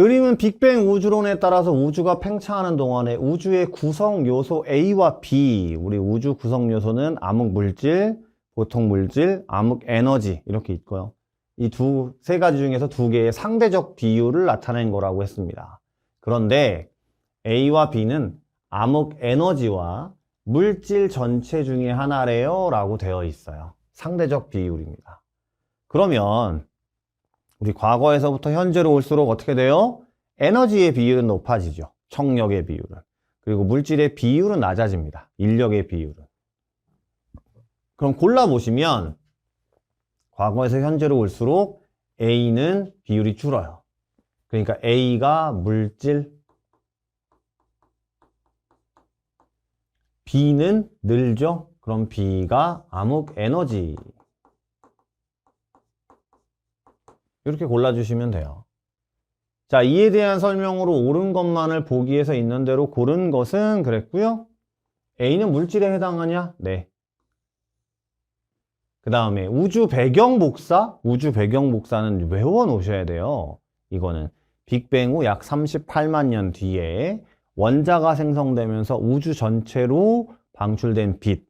그림은 빅뱅 우주론에 따라서 우주가 팽창하는 동안에 우주의 구성 요소 A와 B, 우리 우주 구성 요소는 암흑 물질, 보통 물질, 암흑 에너지 이렇게 있고요. 이 두 세 가지 중에서 두 개의 상대적 비율을 나타낸 거라고 했습니다. 그런데 A와 B는 암흑 에너지와 물질 전체 중에 하나래요 라고 되어 있어요. 상대적 비율입니다. 그러면 우리 과거에서부터 현재로 올수록 어떻게 돼요? 에너지의 비율은 높아지죠. 청력의 비율은. 그리고 물질의 비율은 낮아집니다. 인력의 비율은. 그럼 골라보시면 과거에서 현재로 올수록 A는 비율이 줄어요. 그러니까 A가 물질, B는 늘죠? 그럼 B가 암흑 에너지. 이렇게 골라주시면 돼요. 자, 이에 대한 설명으로 옳은 것만을 보기 위해서 있는 대로 고른 것은 그랬고요. A는 물질에 해당하냐? 네. 그 다음에 우주 배경 복사? 우주 배경 복사는 외워 놓으셔야 돼요. 이거는 빅뱅 후 약 38만 년 뒤에 원자가 생성되면서 우주 전체로 방출된 빛,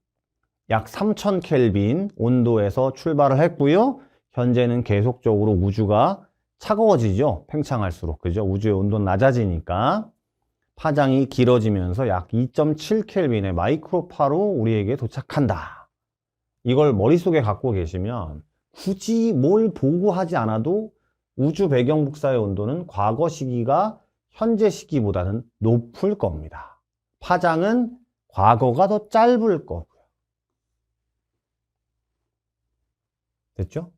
약 3000 켈빈 온도에서 출발을 했고요. 현재는 계속적으로 우주가 차가워지죠. 팽창할수록. 그죠? 우주의 온도는 낮아지니까 파장이 길어지면서 약 2.7 켈빈의 마이크로파로 우리에게 도착한다. 이걸 머릿속에 갖고 계시면 굳이 뭘 보고 하지 않아도 우주 배경 복사의 온도는 과거 시기가 현재 시기보다는 높을 겁니다. 파장은 과거가 더 짧을 거고요. 됐죠?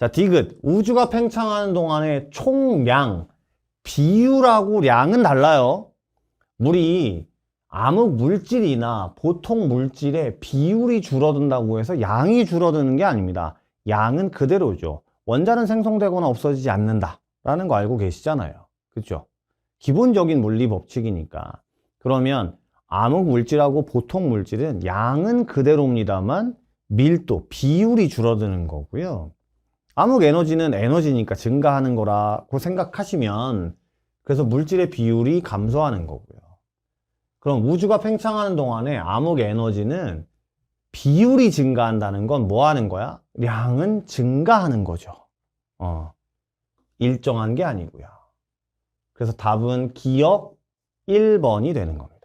자, 디귿. 우주가 팽창하는 동안의 총량, 비율하고 량은 달라요. 우리 암흑 물질이나 보통 물질의 비율이 줄어든다고 해서 양이 줄어드는 게 아닙니다. 양은 그대로죠. 원자는 생성되거나 없어지지 않는다. 라는 거 알고 계시잖아요. 그죠? 기본적인 물리 법칙이니까. 그러면 암흑 물질하고 보통 물질은 양은 그대로입니다만 밀도, 비율이 줄어드는 거고요. 암흑 에너지는 에너지니까 증가하는 거라고 생각하시면 그래서 물질의 비율이 감소하는 거고요. 그럼 우주가 팽창하는 동안에 암흑 에너지는 비율이 증가한다는 건 뭐 하는 거야? 량은 증가하는 거죠. 어. 일정한 게 아니고요. 그래서 답은 기억 1번이 되는 겁니다.